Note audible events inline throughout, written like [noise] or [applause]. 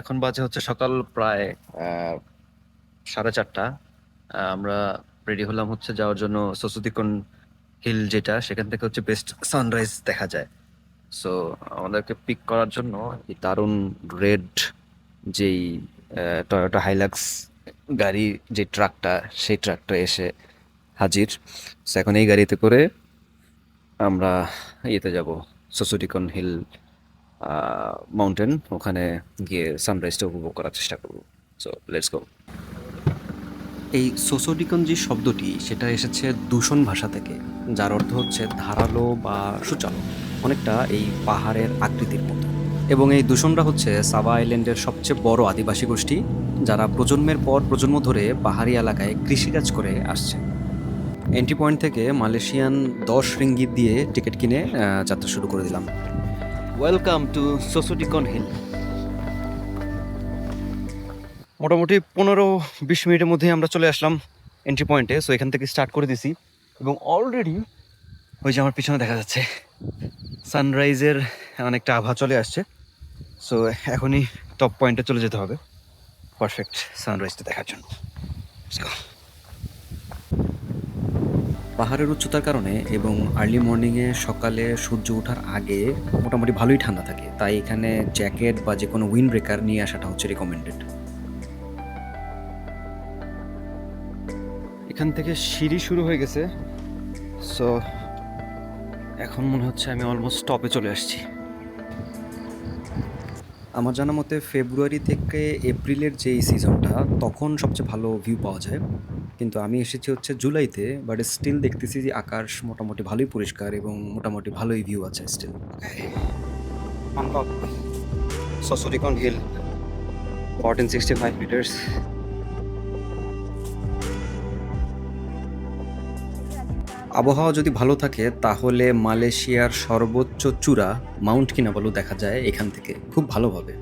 এখন বাজে হচ্ছে সকাল প্রায় সাড়ে চারটা। আমরা রেডি হলাম হচ্ছে যাওয়ার জন্য সসুদিকন হিল যেটা, সেখান থেকে হচ্ছে বেস্ট সানরাইজ দেখা যায়। সো আমাদেরকে পিক করার জন্য এই দারুণ রেড যেই টয়োটা হাইলাক্স গাড়ি যে ট্রাকটা সেই ট্রাকটা এসে হাজির। সো এখন এই গাড়িতে করে আমরা ইয়েতে যাব সসুডিকন হিল মাউন্টেন ওখানে গিয়ে সানরাইজটা উপভোগ করার চেষ্টা করব। সো লেটস গো এই সোসোডিকন যে শব্দটি, সেটা এসেছে দূষণ ভাষা থেকে, যার অর্থ হচ্ছে ধারালো বা সূচালো, অনেকটা এই পাহাড়ের আকৃতির মতো। এবং এই দূষণরা হচ্ছে সাবা আইল্যান্ডের সবচেয়ে বড় আদিবাসী গোষ্ঠী, যারা প্রজন্মের পর প্রজন্ম ধরে পাহাড়ি এলাকায় কৃষিকাজ করে আসছে। এন্ট্রি পয়েন্ট থেকে মালয়েশিয়ান দশ রিঙ্গিত দিয়ে টিকিট কিনে যাত্রা শুরু করে দিলাম। ওয়েলকাম টু সোসোডিকন হিল মোটামুটি পনেরো বিশ মিনিটের মধ্যেই আমরা চলে আসলাম এন্ট্রি পয়েন্টে সো এখান থেকে স্টার্ট করে দিছি। এবং অলরেডি ওই যে আমার পিছনে দেখা যাচ্ছে সানরাইজের অনেকটা আভা চলে আসছে। সো এখনই টপ পয়েন্টে চলে যেতে হবে। পারফেক্ট সানরাইজটা দেখার জন্য. পাহাড়ের উচ্চতার কারণে এবং আর্লি মর্নিংয়ে সকালে সূর্য ওঠার আগে মোটামুটি ভালোই ঠান্ডা থাকে। তাই এখানে জ্যাকেট বা যে কোনো উইন্ড ব্রেকার নিয়ে আসাটা হচ্ছে রিকমেন্ডেড এখান থেকে সিঁড়ি শুরু হয়ে গেছে। সো এখন মনে হচ্ছে আমি অলমোস্ট টপে চলে আসছি। আমার জানা মতে ফেব্রুয়ারি থেকে এপ্রিলের যে সিজনটা তখন সবচেয়ে ভালো ভিউ পাওয়া যায়। কিন্তু আমি এসেছি হচ্ছে জুলাইতে বাট স্টিল দেখতেছি যে আকাশ মোটামুটি ভালোই পরিষ্কার এবং মোটামুটি ভালোই ভিউ আছে still সসরিকন hill fourteen sixty five meters আবহাওয়া যদি ভালো থাকে তাহলে মালয়েশিয়ার সর্বোচ্চ চূড়া মাউন্ট কিনাবালু দেখা যায় এখান থেকে। খুব ভালোভাবে।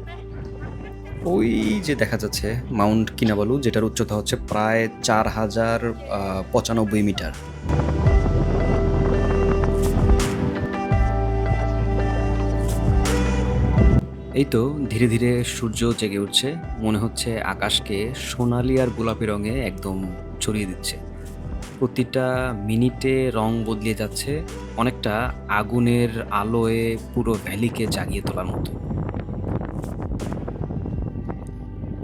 ওই যে দেখা যাচ্ছে মাউন্ট কিনাবালু যেটার উচ্চতা হচ্ছে প্রায় চার হাজার পঁচানব্বই মিটার। এই তো ধীরে ধীরে সূর্য জেগে উঠছে, মনে হচ্ছে আকাশকে সোনালি আর গোলাপি রঙে একদম ছড়িয়ে দিচ্ছে। প্রতিটা মিনিটে রং বদলে যাচ্ছে, অনেকটা আগুনের আলোয় পুরো ভ্যালিকে জাগিয়ে তোলার মতো।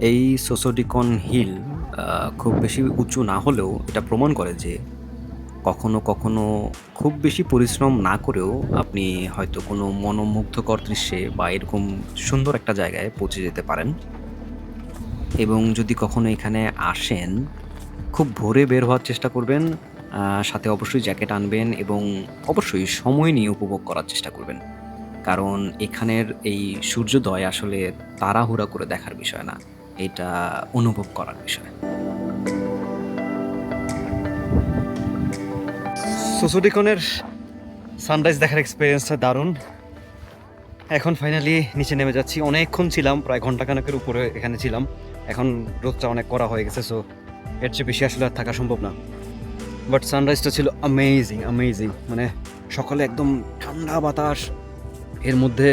এই সোসোডিকন হিল খুব বেশি উঁচু না হলেও এটা প্রমাণ করে যে কখনো কখনো খুব বেশি পরিশ্রম না করেও আপনি হয়তো কোনো মনোমুগ্ধকর দৃশ্যে বা এরকম সুন্দর একটা জায়গায় পৌঁছে যেতে পারেন। এবং যদি কখনো এখানে আসেন, খুব ভোরে বের হওয়ার চেষ্টা করবেন সাথে অবশ্যই জ্যাকেট আনবেন এবং অবশ্যই সময় নিয়ে উপভোগ করার চেষ্টা করবেন। কারণ এখানের এই সূর্যোদয় আসলে তাড়াহুড়া করে দেখার বিষয় না। এটা অনুভব করার বিষয়। সুসুডিকনের সানরাইজ দেখার এক্সপিরিয়েন্সটা দারুণ। এখন ফাইনালি নিচে নেমে যাচ্ছি। অনেকক্ষণ ছিলাম, প্রায় ঘন্টাখানেকের উপরে এখানে ছিলাম। এখন রোদটা অনেক করা হয়ে গেছে সো এর চেয়ে বেশি আসলে আর থাকা সম্ভব না। বাট সানরাইজটা ছিল অ্যামেজিং অ্যামেজিং মানে সকালে একদম ঠান্ডা বাতাস, এর মধ্যে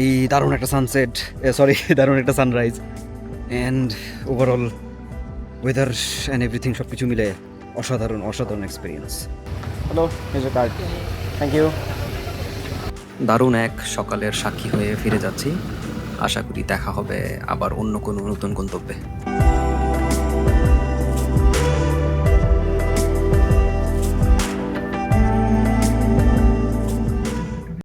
এই দারুণ একটা সানসেট সরি [laughs] দারুণ একটা sunrise and overall weather and everything সব কিছু মিলে অসাধারণ অসাধারণ experience hello major card thank you দারুণ এক সকালের সাক্ষী হয়ে ফিরে যাচ্ছি। আশা করি দেখা হবে আবার অন্য কোনো নতুন গন্তব্যে।